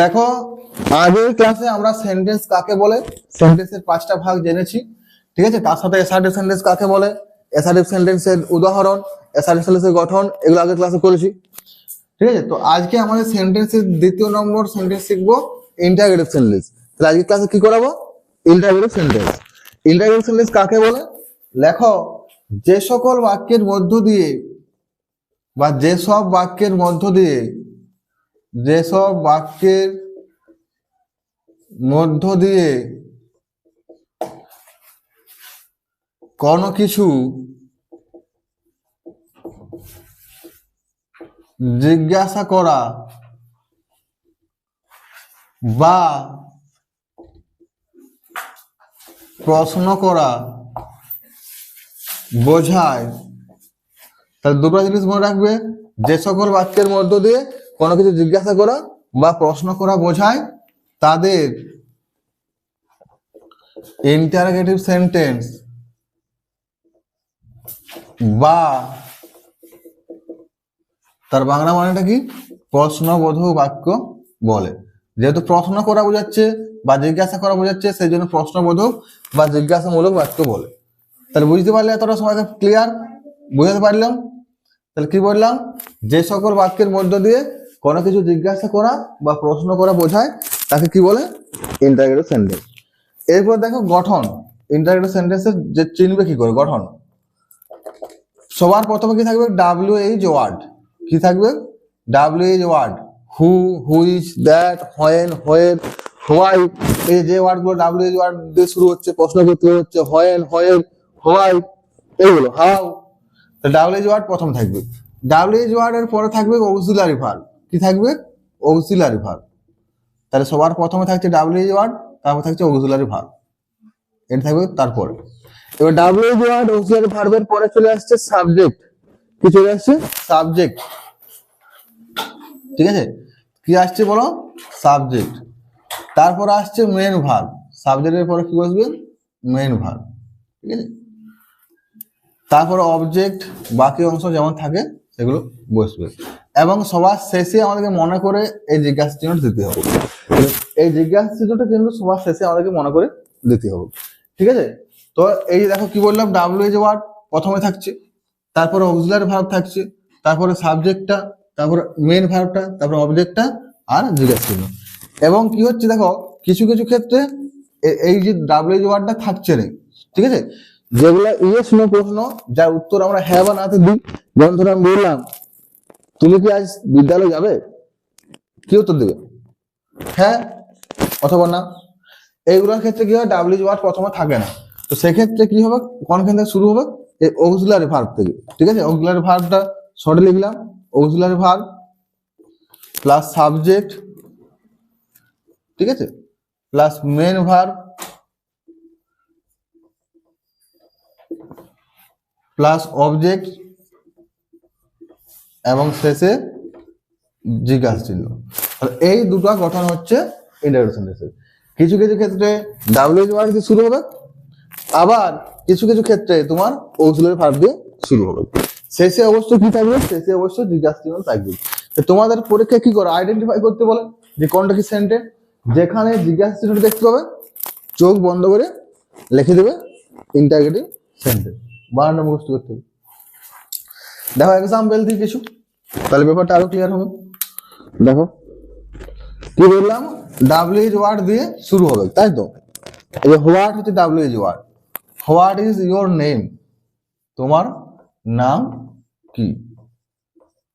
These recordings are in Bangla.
দেখো, আগের ক্লাসে আমরা সেন্টেন্স কাকে বলে? সেন্টেন্সের পাঁচটা ভাগ জেনেছি, ঠিক আছে? তার সাথে এসআরটিভ সেন্টেন্স কাকে বলে? এসআরটিভ সেন্টেন্সের উদাহরণ এসআরটিভ সেন্টেন্সের গঠন, এগুলো আগের ক্লাসে করেছি। ঠিক আছে? তো আজকে আমাদের সেন্টেন্সের দ্বিতীয় নম্বর সেন্টেন্স শিখব ইন্টারগ্রেটিভ সেন্টেন্স তাহলে আজকে ক্লাসে কি করাবো? ইন্টারগ্রেটিভ সেন্টেন্স ইন্টারগ্রেটিভ সেন্টেন্স কাকে বলে? লেখো, যে সকল বাক্যের মধ্য দিয়ে বা যেসব বাক্যের মধ্য দিয়ে যেসব বাক্যের মধ্য দিয়ে কোনো কিছু জিজ্ঞাসা করা বা প্রশ্ন করা বোঝায়, তাহলে দুটো জিনিস মনে রাখবে, যে সকল বাক্যের মধ্য দিয়ে কোনো কিছু জিজ্ঞাসা করা বা প্রশ্ন করা বোঝায় তাদের ইন্টারগেটিভ সেন্টেন্স বা তার বাংলা মানেটা কি? প্রশ্নবোধক বাক্য বলে। যেহেতু প্রশ্ন করা বোঝাচ্ছে বা জিজ্ঞাসা করা বোঝাচ্ছে সেই জন্য প্রশ্নবোধক বা জিজ্ঞাসামূলক বাক্য বলে। তাহলে বুঝতে পারলে এতটা সময় ক্লিয়ার বুঝাতে পারলাম? তাহলে কি বললাম? যে সকল বাক্যের মধ্য দিয়ে কোনো কিছু জিজ্ঞাসা করা বা প্রশ্ন করা বোঝায় তাকে কি বলে? ইন্টারগ্রেটিভ সেন্টেন্স এরপর দেখো গঠন। ইন্টারগ্রেটিভ সেন্টেন্সের যে চিনবে কি করে? গঠন। সবার প্রথমে কি থাকবে? ডাব্লিউ এইচ ওয়ার্ড কি থাকবে? W H word who which that when when why এই যে ওয়ার্ডগুলো ডাব্লিউ এইচ ওয়ার্ড দিয়ে শুরু হচ্ছে প্রশ্ন করতে হচ্ছে হোয়েন হোয়েন হোয়াই এইগুলো। হাউ ডাব্লিউ এইচ ওয়ার্ড প্রথম থাকবে। ডাব্লিউ এইচ ওয়ার্ড এর পরে থাকবে অক্সিলারি ভার্ব কি থাকবে? অক্সিলারি ভার্ব তাহলে সবার প্রথমে থাকছে ডাব্লিউ ওয়ার্ড তারপর থাকছে অক্সিলারি ভার্ব এটা থাকবে তারপরে। এবার ডাব্লিউ এইচ ওয়ার্ড অক্সিলারি ভার্বের পরে চলে আসছে সাবজেক্ট কি চলে আসছে? সাবজেক্ট ঠিক আছে? কি আসছে বলো? সাবজেক্ট তারপর আসছে মেন ভার্ব সাবজেক্টের পরে কি বসবে? মেন ভার্ব ঠিক আছে? তারপর অবজেক্ট বাকি অংশ যেমন থাকে, সেগুলো বসবে। এবং সবার শেষে আমাদেরকে মনে করে এই জিজ্ঞাসা চিহ্নটা দিতে হবে। এই জিজ্ঞাসা চিহ্নটা কিন্তু সবার শেষে আমাদেরকে মনে করে দিতে হবে। ঠিক আছে? তো এই যে দেখো কি বললাম ডাব্লিউ এজ ওয়ার্ড প্রথমে থাকছে, তারপরে অক্সিলারি ভার্ব থাকছে, তারপরে সাবজেক্টটা তারপরে মেন ভার্বটা তারপরে অবজেক্টটা আর জিজ্ঞাসা চিহ্ন। এবং কি হচ্ছে দেখো, কিছু কিছু ক্ষেত্রে এই যে ডাব্লিউ এজ ওয়ার্ডটা থাকছে না ঠিক আছে? যেগুলো ইয়েস নো প্রশ্ন, যার উত্তর আমরা হ্যাঁ বা নাতে দিই। যেমন ধরো আমি বললাম তুমি কি আজ বিদ্যালয় যাবে? কি উত্তর দেবে? হ্যাঁ অথবা না। এইগুলোর ক্ষেত্রে কি হয়? ডাব্লিউ ওয়ার্ড প্রথমে থাকে না। তো সেক্ষেত্রে কি হবে? কোনখান থেকে শুরু হবে? এই অক্সিলারি ভার্ব থেকে। ঠিক আছে? অক্সিলারি ভার্বটা শর্টে লিখলাম। অক্সিলারি ভার্ব প্লাস সাবজেক্ট ঠিক আছে? Plus main verb plus object এবং শেষে জিজ্ঞাসা চিহ্ন। এই দুটো গঠন হচ্ছে ইন্টারগ্রেশন সেন্টেন্সের কিছু কিছু ক্ষেত্রে ডাব্লিউ ওয়ার্ড দিয়ে শুরু হবে, আবার কিছু কিছু ক্ষেত্রে তোমার অক্সিলারি ভার্ব দিয়ে শুরু হবে। শেষে অবশ্য কি থাকবে? শেষে অবশ্য জিজ্ঞাসা চিহ্ন থাকবে। তোমাদের পরীক্ষা কি করে? আইডেন্টিফাই করতে বলে যে কোনটা কি সেন্টেন্স যেখানে জিজ্ঞাসা চিহ্নটা দেখতে পাবে, চোখ বন্ধ করে লিখে দেবে ইন্টারগ্রেটিভ সেন্টেন্স বানানটা মুখস্থ করতে হবে। দেখো এক্সাম্পল দিই কিছু। তাহলে ব্যাপারটা আরও ক্লিয়ার হবে। দেখো, কি বললাম? ডাব্লিউ ডাব্লিউএইচ ওয়ার্ড দিয়ে শুরু হবে, তাই তো? এই যে হোয়াট হচ্ছে W H word what is your name তোমার নাম কি?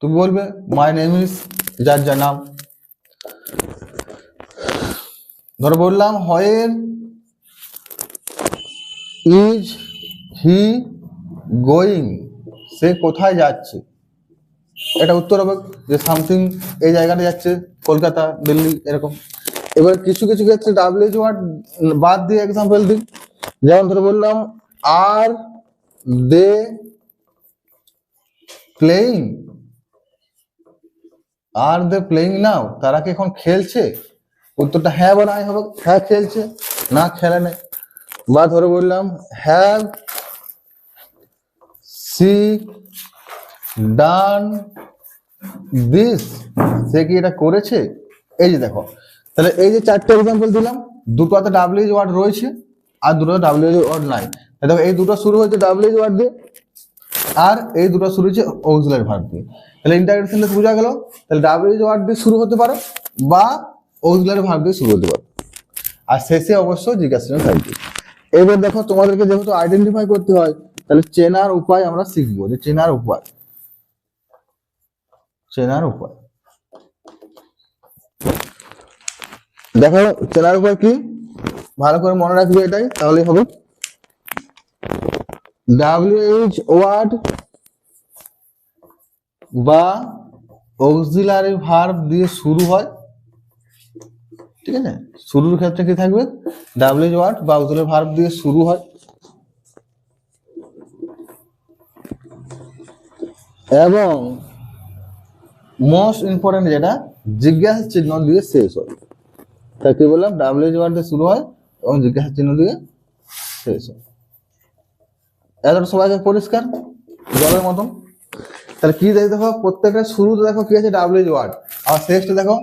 তুমি বলবে মাই নেম ইজ যার যার নাম। ধরো বললাম হয়ের ইজ হি গোয়িং সে কোথায় যাচ্ছে? এটা উত্তর হবে যে সামথিং এই জায়গাটা যাচ্ছে, কলকাতা, দিল্লি, এরকম। এবার কিছু কিছু ক্ষেত্রে ডাব্লিউএইচ ওয়ার্ড বাদ দিয়ে এক্সাম্পল দিই। যেমন ধরে বললাম, আর দে প্লেইং আর দে প্লেইং নাও, তারা কি এখন খেলছে? উত্তরটা হ্যাঁ বা নাই হবে হ্যাঁ খেলছে, না খেলে নেই। বা ধরে বললাম, হ্যাভ সি, ডান, দিস। সে কি এটা করেছে? এই যে দেখো, তাহলে এই যে চারটে এক্সাম্পল দিলাম, দুটোতে ডাব্লিউএইচ ওয়ার্ড রয়েছে আর দুটোতে ডাব্লিউএইচ ওয়ার্ড নাই। দেখো, এই দুটো শুরু হয়েছে ডাব্লিউএইচ ওয়ার্ড দিয়ে আর এই দুটো শুরু হচ্ছে অক্সিলারি ভার্ব দিয়ে। তাহলে ইন্টারগ্রেট সেন্টেন্স বোঝা গেল, তাহলে ডাব্লিউএইচ ওয়ার্ড দিয়ে শুরু হতে পারে বা অক্সিলারি ভার্ব দিয়ে শুরু হতে পারে। আর শেষে অবশ্য জিজ্ঞাসা থাকবে এবার দেখো, তোমাদেরকে যেহেতু আইডেন্টিফাই করতে হয় তাহলে চেনার উপায় আমরা শিখব যে চেনার উপায়। চেনার উপায়। দেখো, চেনার উপায় কি? ভালো করে মনে রাখবে এটাই, তাহলেই হবে। ডাব্লিউএইচ ওয়ার্ড বা অক্সিলারি ভার্ব দিয়ে শুরু হয়। ঠিক আছে? শুরুর ক্ষেত্রে কি থাকবে? ডাব্লিউএইচ ওয়ার্ড বা অক্সিলারি ভার্ব দিয়ে শুরু হয়। এবং মোস্ট ইম্পর্টেন্ট যেটা, জিজ্ঞাসা চিহ্ন দিয়ে শেষ হয়। তাই কি বললাম? ডাব্লিউএইচ ওয়ার্ড শুরু হয় এবং জিজ্ঞাসা চিহ্ন দিয়ে শেষ হয়। এতটা সবাইকে পরিষ্কার? জলের মতন? তাহলে কি দেখো দেখো, প্রত্যেকটা শুরুতে দেখো কি আছে? ডাব্লিউএইচ ওয়ার্ড আর শেষটা দেখো,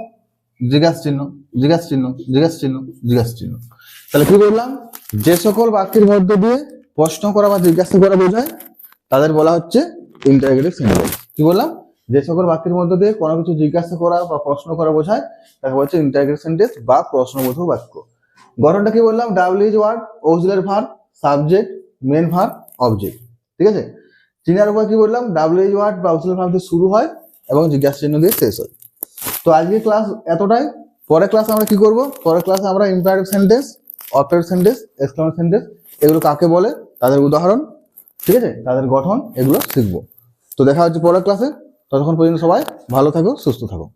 জিজ্ঞাসা চিহ্ন জিজ্ঞাসা চিহ্ন জিজ্ঞাসা চিহ্ন জিজ্ঞাসা চিহ্ন। তাহলে কি বললাম? যে সকল বাক্যের মধ্য দিয়ে প্রশ্ন করা বা জিজ্ঞাসা করা বোঝায়, তাদের বলা হচ্ছে ইন্টারগেটিভ সেন্টেন্স কি বললাম? যে সকল বাক্যের মধ্য দিয়ে কোনো কিছু জিজ্ঞাসা করা বা প্রশ্ন করা বোঝায়, তাকে বলছে ইন্টারগেটিভ সেন্টেন্স বা প্রশ্নবোধক বাক্য। গঠনটা কি বললাম? W H word auxiliary verb subject main verb object ঠিক আছে? চিনার উপর কি বললাম? ডাব্লিউএইচ ওয়ার্ড বা অক্সিলারি ভার্ব দিয়ে শুরু হয় এবং জিজ্ঞাসা চিহ্ন দিয়ে শেষ হয়। তো আজকে ক্লাস এতটাই। পরের ক্লাসে আমরা কি করব? পরের ক্লাসে আমরা imperative sentence operative sentence exclamative sentence এগুলো কাকে বলে? তাদের উদাহরণ। ঠিক আছে? তাদের গঠন, এগুলো শিখব। তো দেখা হচ্ছে পরের ক্লাসে ততক্ষণ পর্যন্ত সবাই ভালো থাকো সুস্থ থাকো।